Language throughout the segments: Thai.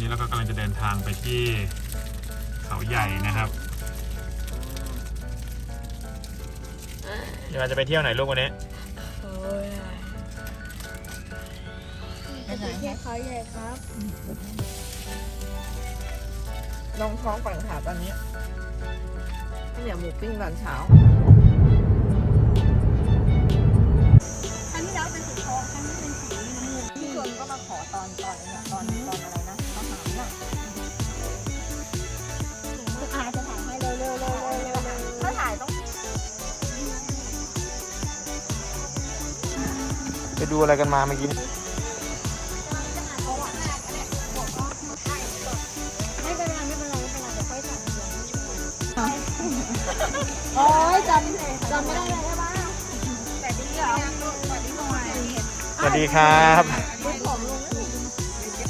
นี้เราก็กำลังจะเดินทางไปที่เขาใหญ่นะครับเดี๋ยวเราจะไปเที่ยวไหนลูกวันนี้ ไปที่เขาใหญ่ครับลองท้องก่อนค่ะตอนนี้ข้าวเหนียวหมูปิ้งตอนเช้าอันนี้เราเป็นสีทองอันนี้เป็นสีน้ำเงินที่คนก็มาขอตอนตอนเนี่ยตอนตอน ดูอะไรกันมาเมื่อกี้ไม่เป็นไรไม่เป็นไรไม่เป็นไรเดี๋ยวค่อยถ่ายโอ้ยจำจำไม่ได้เลยใช่ปะแต่ดีเหรอแต่ดีหน่อยสวัสดีครับดูผมลง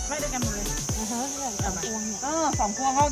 ไม่ได้กันหมดเลยเหมือนกับพวงเนี่ยเออสองพวงเขา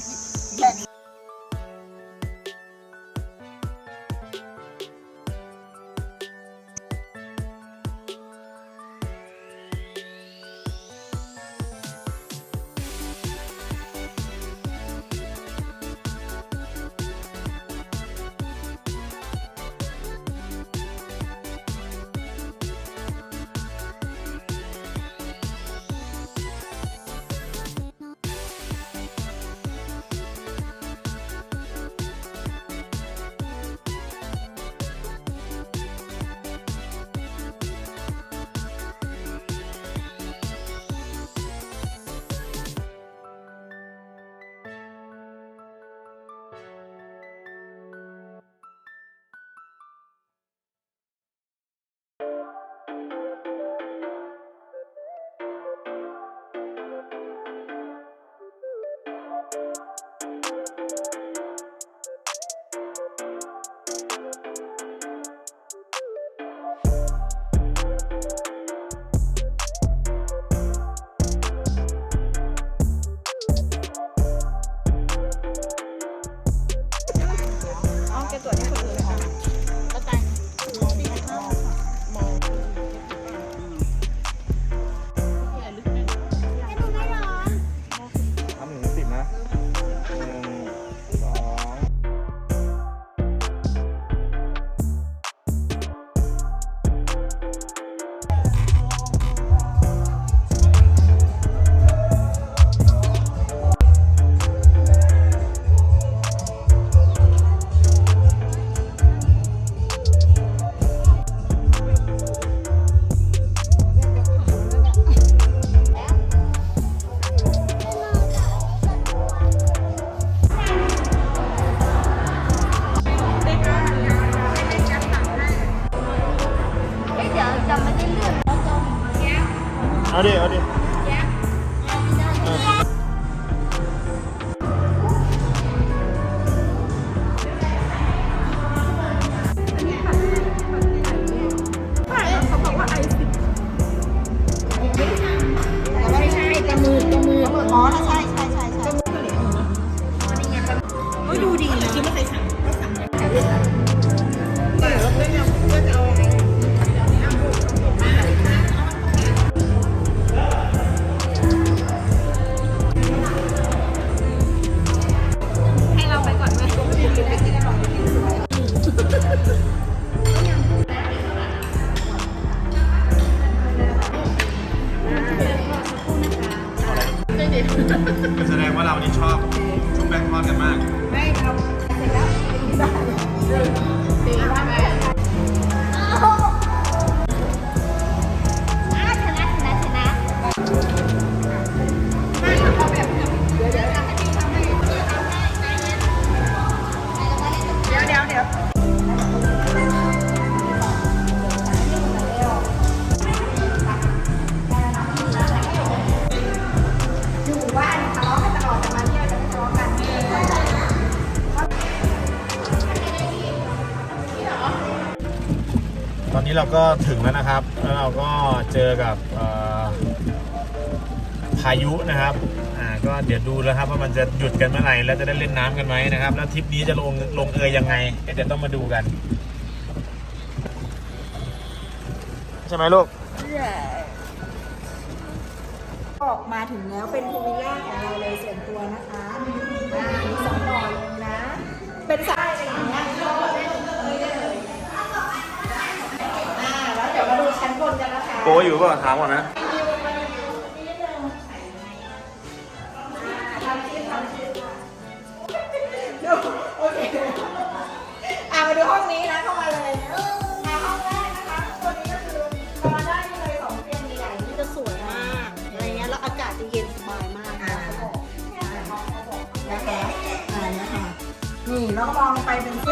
เอาดิเอาดิ แสดงว่าเรานี่ชอบชุบแป้งทอดกันมาก ไม่เราเสร็จแล้วกินได้ตีว่าไเราก็ถึงแล้วนะครับ แล้วเราก็เจอกับพายุนะครับ อ่า ก็เดี๋ยวดูแล้วครับว่ามันจะหยุดกันเมื่อไหร่ แล้วจะได้เล่นน้ำกันไหมนะครับ แล้วทริปนี้จะลงลงเอยยังไง เดี๋ยวต้องมาดูกัน ใช่ไหมลูก ออกมาถึงแล้วเป็นภูวิลล่าของเรานะคะอ่ามีสองนอเลยนะ เป็นสา ปอยู่ป่ะถามก่อนนะโอเคอะมาดูห้องนี้นะเข้ามาเลยอะห้องแรกนะคะตัวนี้ก็คือนอนได้เลยสองเตียงใหญ่ๆนี่จะสวยมากอะไรเงี้ยแล้วอากาศจะเย็นสบายมากนะเขาบอกนะคะอ่านะคะนี่แล้วก็มองไปเป็นเ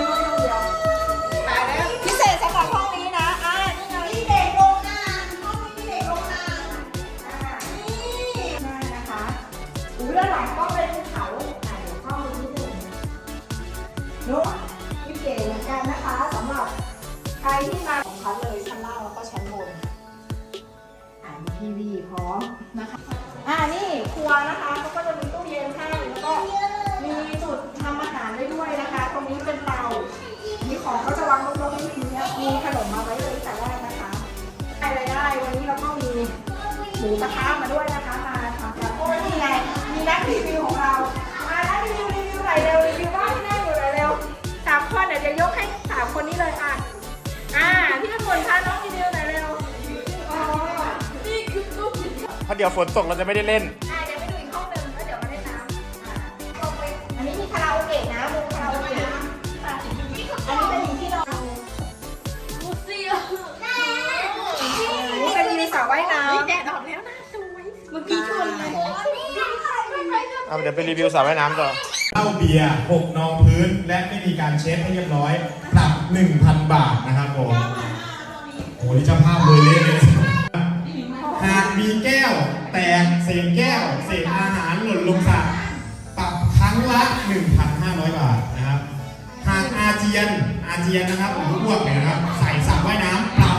ยมีขนมมาไว้เลยตั้งแต่แรกนะคะได้เลยได้ วันนี้เราก็มีหมูกระทะมาด้วยนะคะ มาทำกันโอ้นี่ไง มีนักรีวิวของเรา มานักรีวิวรีวิวหน่อยเร็วรีวิวบ้านที่นั่งอยู่หน่อยเร็วสามคนเดี๋ยวจะยกให้สามคนนี้เลยอะ อ่า พี่น้ำฝนพาน้องรีวิวหน่อยเร็ว อ๋อ นี่คือลูกชิ้นเพราะเดี๋ยวฝนตกเราจะไม่ได้เล่น เอาเดี๋ยวไปรีวิวสระว่ายน้ำต่อเหล้าเบียร์หกนองพื้น และไม่มีการเช็ดให้เรียบร้อย ปรับ 1,000 บาทนะครับผมโอ้โหนี่เจ้าภาพเลยเละเลยหากมีแก้ว แตกเศษแก้ว เศษอาหารหล่นลงสระปรับครั้งละ 1,500 บาทนะครับ หากอาเจียน อาเจียนนะครับหรือ้วกเนี่ยนะครับ ใส่สระว่ายน้ำปรับ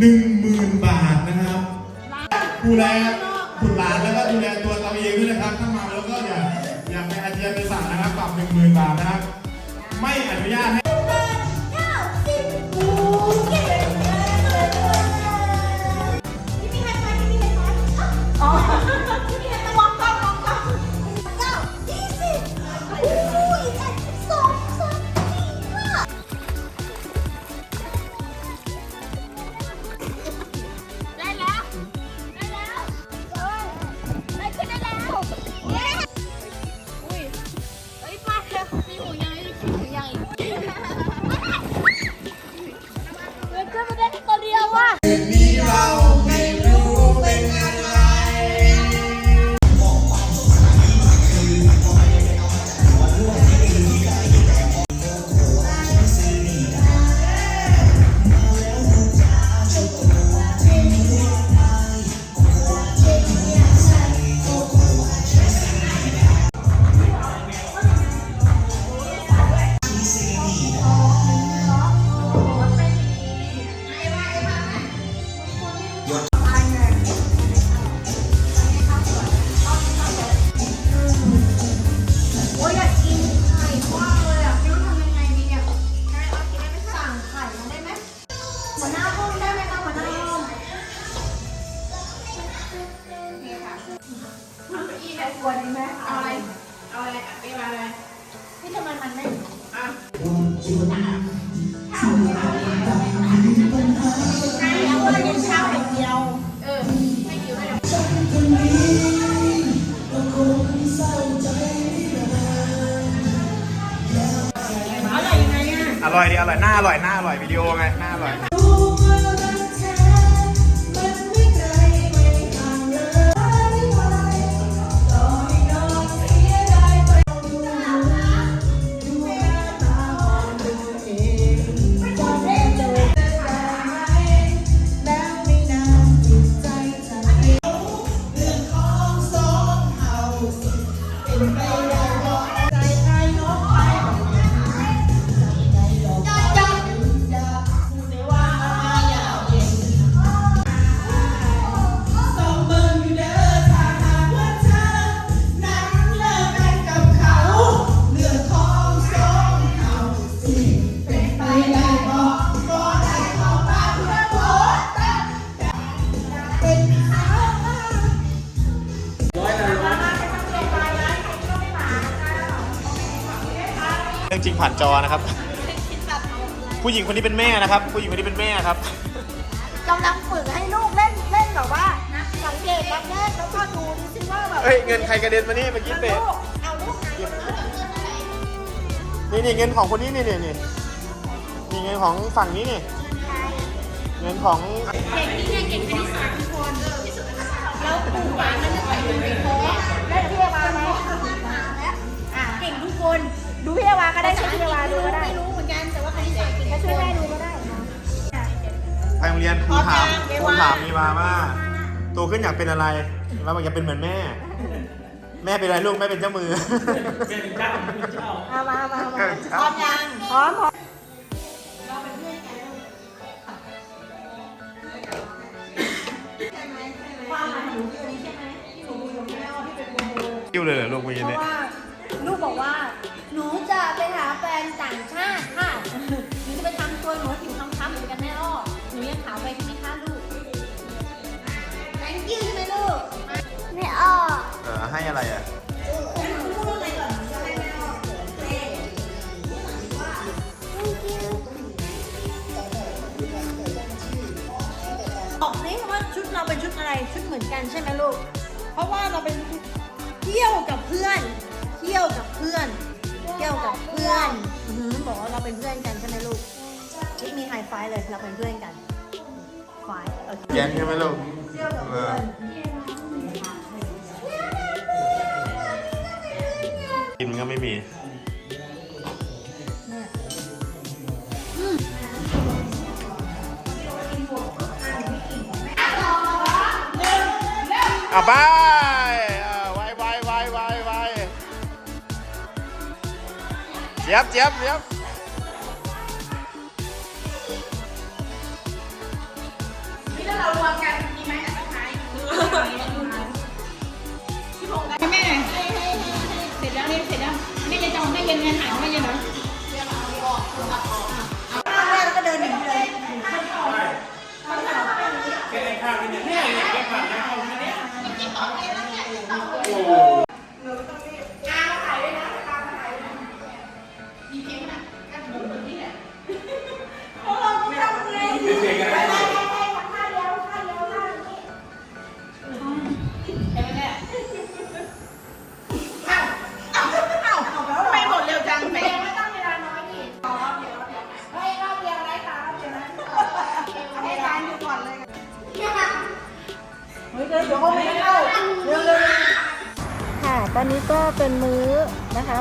10,000 บาทนะครับดูแลบุตรหลานแล้วก็ดูแล องด้วยนะครับถ้าเมาแล้วก็อย่าอย่าไปอาเจียนไปสั่งนะครับปรับเป็นหมื่นบาทนะครับ ไม่อนุญาตให้ อย่างเดียวเออให้คิวได้อะไรยังไงอะอร่อยดิอร่อยหน้าอร่อยหน้าอร่อยวิดีโอไงหน้าอร่อย จริงผ่านจอนะครับ ผู้หญิงคนนี้เป็นแม่นะครับ ผู้หญิงคนนี้เป็นแม่ครับ กำลังฝึกให้ลูกเล่นเล่นแบบว่าสังเกตรับแรกแล้วก็ดูดูซิว่าแบบเฮ้ยเงินใครกระเด็นมานี่เมื่อกี้เตะลูกเอาลูกไหนนี่นี่เงินของคนนี้นี่นี่นี่นี่เงินของฝั่งนี้นี่เงินของแล้วปู่วางมันจะใส่อยู่ในโต๊ะได้พี่เอวาไหมอะเก่งทุกคน ดูพี่เอวาก็ได้ช่วยพี่เอวาดูก็ได้ไม่รู้เหมือนกันแต่ว่าคณิตศาสตร์เก่งก็ช่วยแม่ดูก็ได้นะไปโรงเรียนครูถามครูถามมีมาว่าโตขึ้นอยากเป็นอะไรแล้วบอกอยากเป็นเหมือนแม่ แม่เป็นอะไรลูกแม่เป็นเจ้ามือเอามามามาพร้อมยังพร้อมพร้อมคิวเลยเหรอลูกเมื่อกี้เพเนี่ยราะว่าลูกบอกว่า ต่างชาติค่ะหนูจะไปทำตัวหนูผิวค้ำๆเหมือนกันแม่อ้อหนูยังขาวไปใช่ไหมคะลูก thank you ใช่ไหมลูกไม่ออกเออให้อะไรอะ บอกนี่ว่าชุดเราเป็นชุดอะไร ชุดเหมือนกันใช่ไหมลูก เพราะว่าเราเป็นเที่ยวกับเพื่อน เที่ยวกับเพื่อนเที่ยวกับเพื่อนอือหือบอกว่าเราเป็นเพื่อนกันใช่ไหมลูกนี่มีไฮไฟว์เลยเราเป็นเพื่อนกันไฟว์โอเค แกนใช่ไหมลูกเออกินก็ไม่มี อะไปอ่ เจี๊ยบเจี๊ยบเจี๊ยบให้แม่เสร็จแล้วนี่เสร็จแล้วแม่จะจองให้เย็นเงินหายไม่เย็นเหรอแม่แล้วก็เดินหนีเลยไม่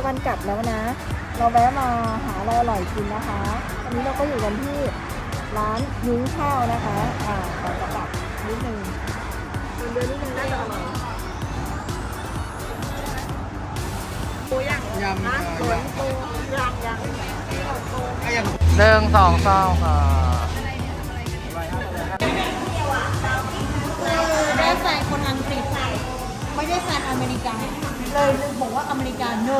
วันกลับแล้วนะ เราแวะมาหาอะไรอร่อยกินนะคะตอนนี้เราก็อยู่กันที่ร้านยุ้งข้าวนะคะอ่าก่อนจะกลับนิดนึงเดินเดินนิดนึงน่าจะอร่อยปูย่างยำสวนปูย่างย่างหนึ่งสองสามค่ะได้แฟนคนอังกฤษไม่ได้แฟนอเมริกัน เลยลืมบอกว่าอเมริกันเน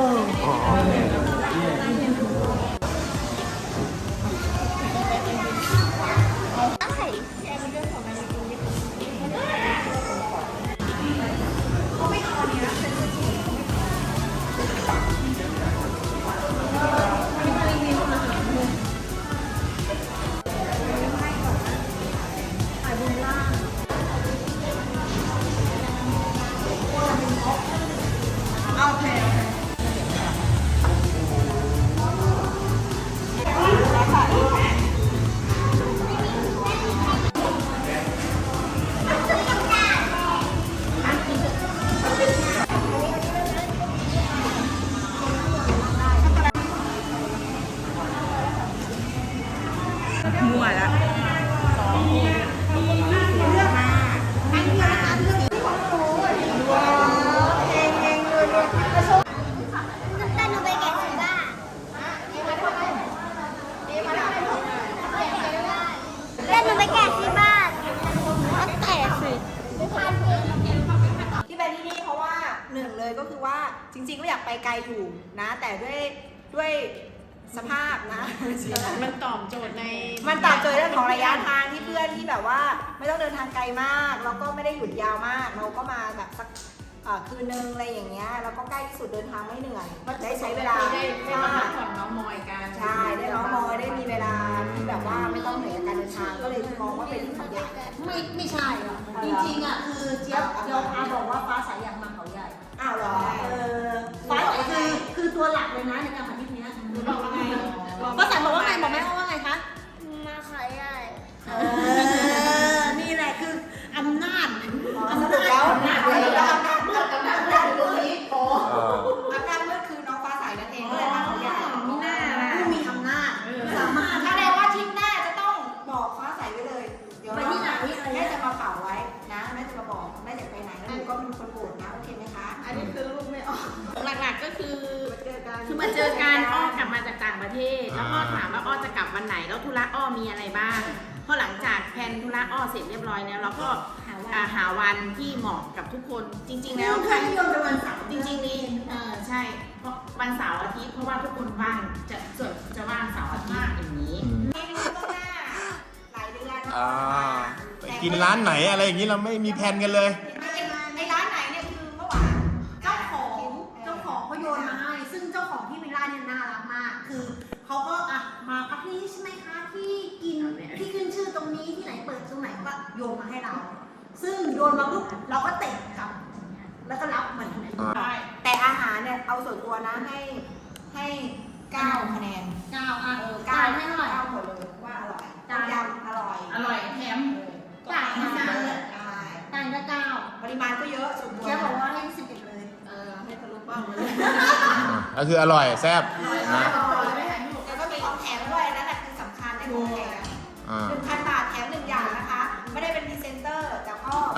งเลยก็คือว่าจริงๆก็อยากไปไกลอยู่นะ แต่ด้วยด้วย สภาพนะ มันตอบโจทย์ในมันตอบโจทย์เรื่องของระยะทางที่เพื่อนที่แบบว่าไม่ต้องเดินทางไกลมากแล้วก็ไม่ได้หยุดยาวมาก เราก็มาแบบสักอ่าคืนนึงอะไรอย่างเงี้ยแล้วก็ใกล้ที่สุดเดินทางไม่เหนื่อยได้ใช้เวลาได้ได้มาพักผ่อนน้องมอยกันใช่ได้ร้องมอยได้มีเวลาที่แบบว่าไม่ต้องเหนื่อยกับการเดินทางก็เลยมองว่าเป็นที่เขาใหญ่ไม่ไม่ใช่หรอกจริงๆอะคือเจี๊ยบเจี๊ยบอาบอกว่าฟ้าใสอยาก จะกลับวันไหนแล้วธุระอ้อมีอะไรบ้างพอหลังจากแผนธุระอ้อเสร็จเรียบร้อยแล้วเราก็อ่าหาวันที่เหมาะกับทุกคนจริง ๆ แล้วค่านิยมเป็นวันเสาร์จริงๆนี่เออใช่เพราะวันเสาร์อาทิตย์เพราะว่าทุกคนว่างจะส่วนจะว่างเสาร์อาทิตย์อย่างนี้เมนูต้องหน้าหลายเดือนอ่าไปกินร้านไหนอะไรอย่างนี้เราไม่มีแผนกันเลย โยนมาให้เรา ซึ่งโยนมาปุ๊บเราก็เตะกลับ แล้วก็รับมันแต่อาหารเนี่ยเอาส่วนตัวนะให้ให้เก้าคะแนนเก้าอะเออเก้าเก้าให้หน่อยเก้าหมดเลยว่าอร่อยต้มยำอร่อยอร่อยแถม จ่ายมาใช่เลยจ่ายละเก้าปริมาณก็เยอะส่วนตัวแกบอกว่าให้สิบเอ็ดเลย เออให้ทะลุเป้าเลยก็คืออร่อยแซ่บนะแล้ว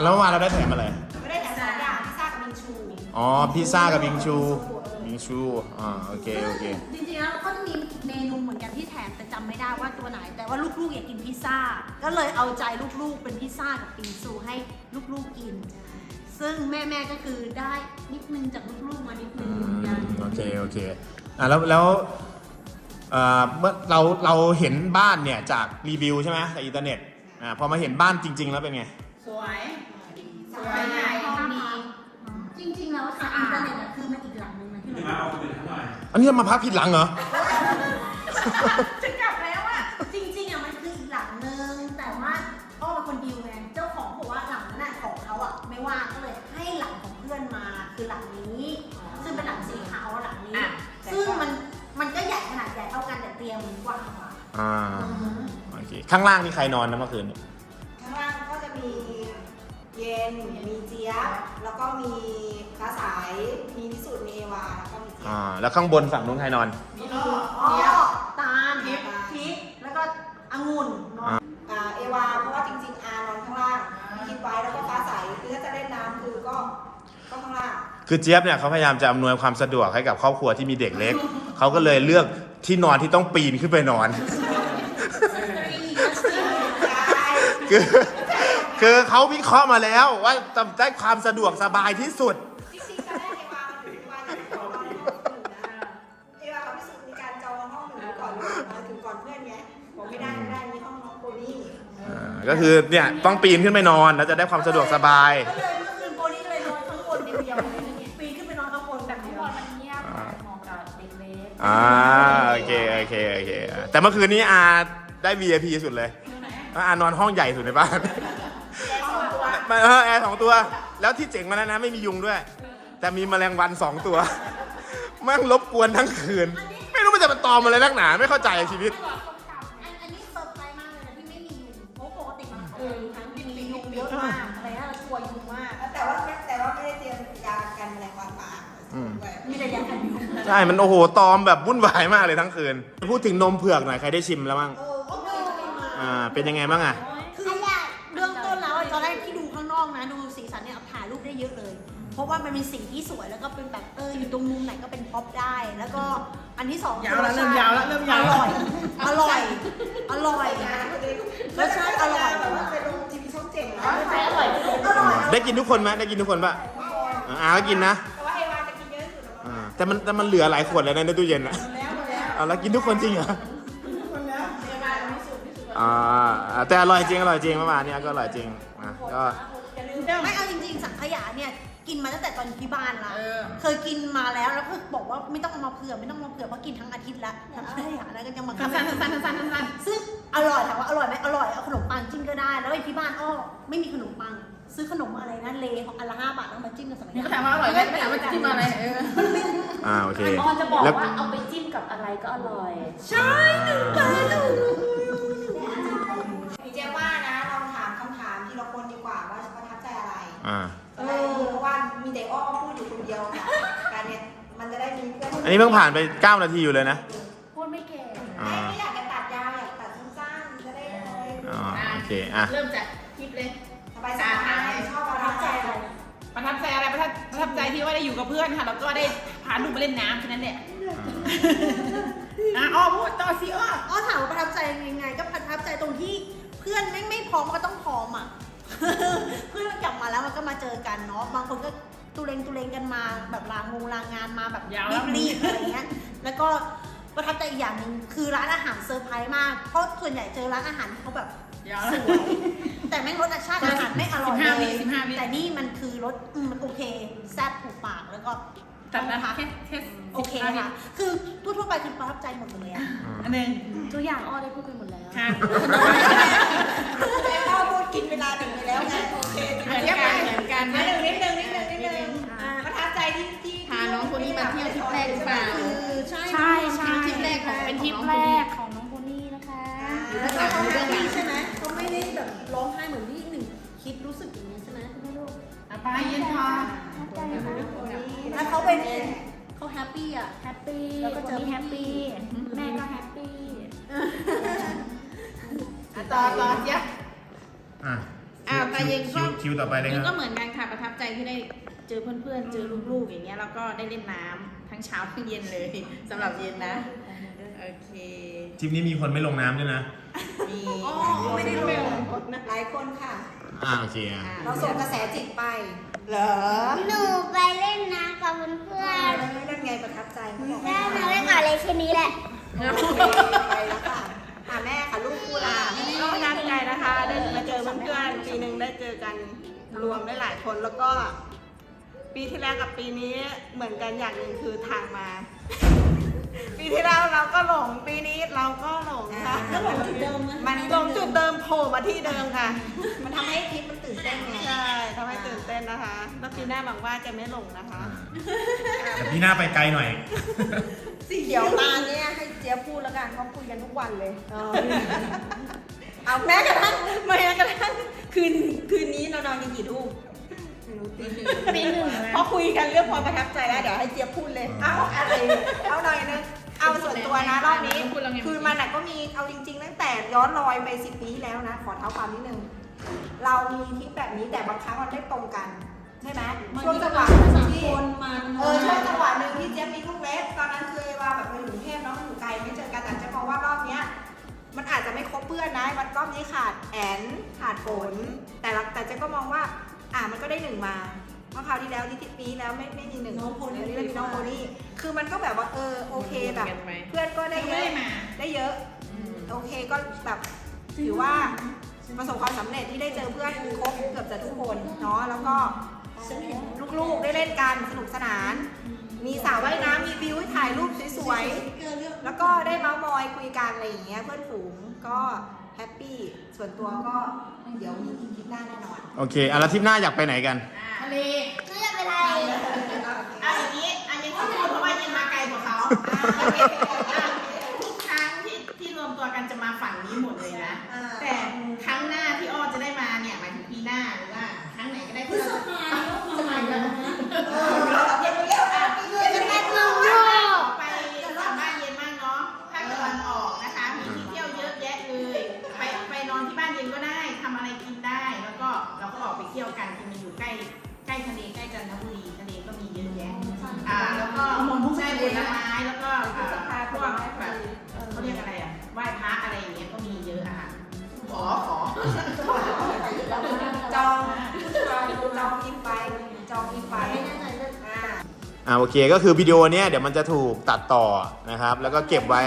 แต่ก็แล้วเมื่อวานเราได้แถมอะไร ไม่ได้แถมสองอย่างพิซซ่ากับมิงชูอ๋อ พิซซ่ากับบิงชู บิงชู อ่า โอเค โอเค จริงๆแล้วก็จะมีเมนูเหมือนกันที่แถมแต่จำไม่ได้ว่าตัวไหน แต่ว่าลูกๆอยากกินพิซซ่า ก็เลยเอาใจลูกๆเป็นพิซซ่ากับปิงซูให้ลูกๆกิน ซึ่งแม่ๆก็คือได้นิดนึงจากลูกๆมานิดนึอืงเหมือนกัน ม โอเค โอเค อะแล้ว แล้วเอ่อเมื่อเรา เราเห็นบ้านเนี่ยจากรีวิวใช่ไหมจากอินเทอร์เน็ต อ่า พอมาเห็นบ้านจริง ๆ แล้วเป็นไง สวย สวยใหญ่ห้องดีจริงๆแล้วจากอินเทอร์เน็ตอะคือมันอีกหลังนึงนะที่เราอันนี้มาพักผิดหลังเหรอ จะกลับแล้วอะจริงๆอะมันคืออีกหลังนึง แต่ว่าอ้อเป็นคนดีลไงเจ้าของบอกว่าหลังนั้นอะของเขาอะไม่ว่างก็เลยให้หลังของเพื่อนมาคือหลังนี้ ซึ่งเป็นหลังสีขาวหลังนี้ อะ ซึ่งมันมันก็ใหญ่ขนาดใหญ่เท่ากันแต่เตียงมันกว้างกว่าอ่า โอเค ข้างล่างนี่ใครนอนนะเมื่อคืนข้ อ่าบแล้วข้างบนฝั่งนู้นใครนอน มีอ้ออ๋อเจี๊ยบตาลทิพย์ทิพย์แล้วก็องุ่นนอนอ่าเอวาเพราะว่าจริงๆอานอนข้างล่างคิดไว้แล้วก็ฟ้าใสคือถ้าจะเล่นน้ำคือก็ก็ข้างล่างคือเจี๊ยบเนี่ยเขาพยายามจะอำนวยความสะดวกให้กับครอบครัวที่มีเด็กเล็ก เขาก็เลยเลือกที่นอนที่ต้องปีนขึ้นไปนอนคือคือเขาวิเคราะห์มาแล้วว่าจะได้ความสะดวกสบายที่สุด ก็คือเนี่ยต้องปีนขึ้นไปนอนแล้วจะได้ความสะดวกสบาย ก็เลยเมื่อคืนโปรนี้ก็เลยนอนข้างบนเดียวๆเลยปีนขึ้นไปนอนข้างบนแบบเดียว มันเงียบเหมาะกับเด็กเล็กอ่าโอเคโอเคโอเคอ่าแต่เมื่อคืนนี้อาได้ VIP สุดเลยเพราะอานอนห้องใหญ่สุดในบ้านมาเออแอร์สองตัว แล้วที่เจ๋งมาแล้วนะไม่มียุงด้วย แต่มีแมลงวันสองตัวแมั่งรบกวนทั้งคืน ไม่รู้มันจะเป็นตอมอะไรนักหนาไม่เข้าใจชีวิตอั ติมันเออทั้งมียุงเยอะมากอะไรนะเรากลัวยุงมาก แต่ว่าแต่ว่าไม่ได้เตรียมยากันแมลงวันมาอืม ด้วยมีแต่ยากันยุงใช่ มันโอ้โห ตอมแบบวุ่นวายมากเลยทั้งคืน พูดถึงนมเผือกหน่อย ใครได้ชิมแล้วบ้าง เออก็มีจะมาอ่า เป็นยังไงบ้างอะ คือเรื่องต้นแล้วตอนแรกที่ดูข้างนอกนะ ดูสีสันเนี่ยถ่ายรูปได้เยอะเลย เพราะว่ามันเป็นสีที่สวยแล้วก็เป็นแบบเอออยู่ตรงมุมไหนก็เป็นพ็อปได้ แล้วก็ อันที่สองยาวแล้วเริ่มยาวแล้วเริ่มยาวอแล้ว ร่อย อร่อย อร่อยรสชาติอร่อยแต่ว่าไปลงทีวีช่องเจ็ดนะอร่อยที่สุดอร่อย ได้กินทุกคนไหมได้กินทุกคนปะอ่าอาก็กินนะแต่ว่าเอวาจะกินเยอะที่สุดอ่าแต่มันแต่มันเหลือหลายขวดแล้วนะในตู้เย็นอะเอาแล้วกินทุกคนจริงเหรออ่าอ่าแต่อร่อยจริงอร่อยจริงเมื่อวานเนี้ยก็อร่อยจริงอะก็ไม่เอาจริงๆสังข ยาเนี่ยกินมาตั้งแต่ตอนอยู่ที่บ้านละ เออ เคยกินมาแล้วแล้วก็บอกว่าไม่ต้องเอามาเผื่อไม่ต้องเอามาเผื่อเพราะกินทั้งอาทิตย์แล้วทำอะไรอย่างนั้นก็ยังบังคัสั้บนๆสั้นๆสั้นๆสั้นซึ่งอร่อยถามว่าอร่อยไหมอร่อยเอาขนมปังจิ้มก็ได้ แล้วไอ้ที่บ้านอ้อไม่มีขนมปัง ซื้อขนมอะไรนะเลของอันละห้าบาทแล้วมาจิ้มกันสมัยๆนี่นั้ก็ถามว่าอร่อยไหมไม่ถามว่าจิ้มอะไรเออ อ่าโอเค ออนจะบอกแล้ว ว่าเอาไปจิ้มกับอะไรก็อร่อย ใช่หนึ่งบาทพี่เจ๊ว่านะลองถามคำถามทีละคนดีกว่าว่าประทับใจอะไร อ่า อนอันนี้เพิ่งผ่านไป 9 นาทีอยู่เลยนะ พูดไม่เก่งอ่าไม่ไม่อยากจะตัดยาวอยากตัดสั้นๆจะได้เลยอ๋อโอเคอะ เริ่มจากคลิปเลย สบายสบายชอบประทับใจอะไรประทับใจอะไรประทับประทับใจที่ว่าได้อยู่กับเพื่อนค่ะแล้วก็ได้พาลูกมาเล่นน้ำแค่นั้นแหละอะอ้อพูดต่อสิอ้ออ้อถามว่าประทับใจยังไง ก็ประทับใจตรงที่เพื่อนไม่ไม่พร้อมก็ต้องพร้อมอะ เพื่อนกลับมาแล้วมันก็มาเจอกันเนาะบางคนก็ ตุเรงตุเรงกันมาแบบลางงลางานมาแบบยาวแล้ว รีบๆอะไรเงี้ยแล้วก็ประทับใจอีกอย่างหนึ่งคือร้านอาหารเซอร์ไพรส์มาก เพราะส่วนใหญ่เจอร้านอาหารที่เขาแบบยาวสแล้ววยแต่แม่งรสชาติอาหารไม่อร่อย15เลวิย15วิ แต่นี่มันคือรสอืมมันโอเคแซ่บถูกปากแล้วก็ตัดนะคะแค่แค่โอเคค่ะคือทั่วๆไปคือประทับใจหมดเลยอะ อันหนึ่งทุกอย่างอ้อได้พูดไปหมดแล้ว ค่ะแต่พ่อพูด กินเวลาถึงไปแล้วไงโอเคเหมือนกันเหมือนกันนิดนึงนิดนึงนิดนึงนิดนึงประทับใจที่ที่พาน้องคนนี้มาเที่ยวทริปแรกหรือเปล่า คือใช่ใช่ใช่ทริปแรกของเป็นทริปแรกของน้องโพนี่นะคะแล้วก็เขาแฮปปี้ใช่ไหมเขาไม่ได้แบบร้องไห้เหมือนที่หนึ่งคิดรู้สึกอย่างนี้ใช่ไหมคุณแม่ลูกอะไปเย็นพอแล้วเขาเป็นเขาแฮปปี้อะ แฮปปี้แล้วก็ก็เจเจออพี่แฮปปี้ แม่ก็แฮปปี้ อะต่อต่อเจี๊ยบ อะอะแต่ยังก็คิวคิวต่อไปเลยนี่คก็รับเหมือนกันค่ะประทับใจที่ได้เจอเพื่อนๆ เจอลูกๆอย่างเงี้ยแล้วก็ได้เล่นน้ำทั้งเช้าทั้งเย็นเลยสำหรับเย็นนะ โอเค ทริปนี้มีคนไม่ลงน้ำด้วยนะ มีอ๋อไม่ได้ลง หลายคนค่ะ อ่าโอเคอะเราส่งกระแสจิตไป เหรอหนูไปเล่นน้ำกับเพื่อนนั่นไงประทับใจเขาบอกๆแล้วมาเล่นกับอะไรแค่นี้แหละ ไปแล้วค่ะ รวมได้หลายคนแล้วก็ ปีที่แล้วกับปีนี้เหมือนกันอย่างหนึ่งคือทางมา ปีที่แล้วเราก็หลงปีนี้เราก็หลงค่ะแล้วหลงจุดเดิมไหมมันหลงจุดเดิมโผล่มาที่เดิมค่ะ มันทำให้ทริปมันตื่นเต้นไงใช่ทำให้ตื่นเต้นนะคะแล้วปีหน้าหวังว่าจะไม่หลงนะคะแต่พี่หน้าไปไกลหน่อยเดี๋ยวตาเนี่ยให้เจี๊ยบพูดแล้วกันเขาคุยกันทุกวันเลย เอาแม้กระทั่งแม้กระทั่งคืนคืนนี้เรานอนกันกี่ทุ่มไม่รู้ตีหนึ่งปีหนึ่งนะพอคุยกันเรื่องความประทับใจแล้วเดี๋ยวให้เจี๊ยบพูดเลย เอาอะไรเอาหน่อยนึงเอาส่วนตัวนะรอบนี้พูดแล้วไงคือมันอะก็มีเอาจริง ๆ ตั้งแต่ย้อนรอยไปสิบปีที่แล้วนะ ขอเท้าความนิดนึงเรามีทริปแบบนี้แต่บางครั้งมันไม่ตรงกันใช่ไหมช่วงจังหวะที่คนมันเออช่วงจังหวะหนึ่งที่เจี๊ยบมีลูกเล็กตอนนั้นคือเอวาแบบไปอยู่กรุงเทพเนาะมันอยู่ไกลไม่เจอกันแต่เจะมองว่ารอบเนี้ย มันอาจจะไม่ครบเพื่อนนะวันรอบนี้ขาดแอนขาดฝน แต่ละแต่เจ๊ก็มองว่า อ่ามันก็ได้หนึ่งมาเพราะคราวที่แล้วที่ที่ปีแล้วไม่ไม่มีหนึ่งน้องโพนี่เดี๋ยวนี้เรามีน้องโพนี่คือมันก็แบบว่าเออโอเคแบบกันไหมเพื่อนก็ได้เยไม่อะได้มาได้เยอะโอเคก็แบบถือว่าประสบความสำเร็จที่ได้เจอเพื่อนครบเกือบจะทุกคนเนาะแล้วก็ลูกๆได้เล่นกันสนุกสนาน มีสาวว่ายน้ำมีวิวให้ถ่ายรูปสวยๆ แล้วก็ได้เมาส์มอยคุยกันอะไรอย่างเงี้ยเพื่อนฝูงก็แฮปปี้ ส่วนตัวก็เดี๋ยวมีคลิปหน้าแน่นอนโอเคอะแล้วทริปหน้าอยากไปไหนกัน ทะเลไม่อยากเป็นไรอะอย่างนี้ อันนี้ที่พูดเพราะว่าเย็นมาไกลกว่าเขา อะ ผลไม้แล้วก็อ่าพวกแบบเขาเรียกอะไรอะไหว้พระอะไรอย่างเงี้ยก็มีเยอะอะค่ะขอขอจองจองอินไปจองอินไปอ่าอ่าโอเคก็คือวิดีโอเนี้ยเดี๋ยวมันจะถูกตัดต่อนะครับ แล้วก็เก็บไว้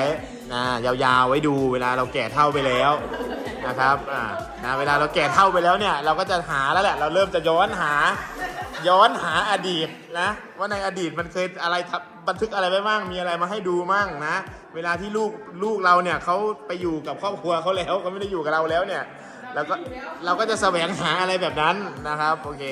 นะยาวๆไว้ดูเวลาเราแก่เท่าไปแล้วนะครับอ่านะเวลาเราแก่เท่าไปแล้วเนี่ย เราก็จะหาแล้วแหละ เราเริ่มจะย้อนหา ย้อนหาอดีตนะ ว่าในอดีตมันเคยอะไรบันทึกอะไรไว้บ้างมีอะไรมาให้ดูมั่งนะ เวลาที่ลูกลูกเราเนี่ยเขาไปอยู่กับครอบครัวเขาแล้วเขาไม่ได้อยู่กับเราแล้วเนี่ยเราก็เราก็จะแสวงหาอะไรแบบนั้นนะครับ โอเค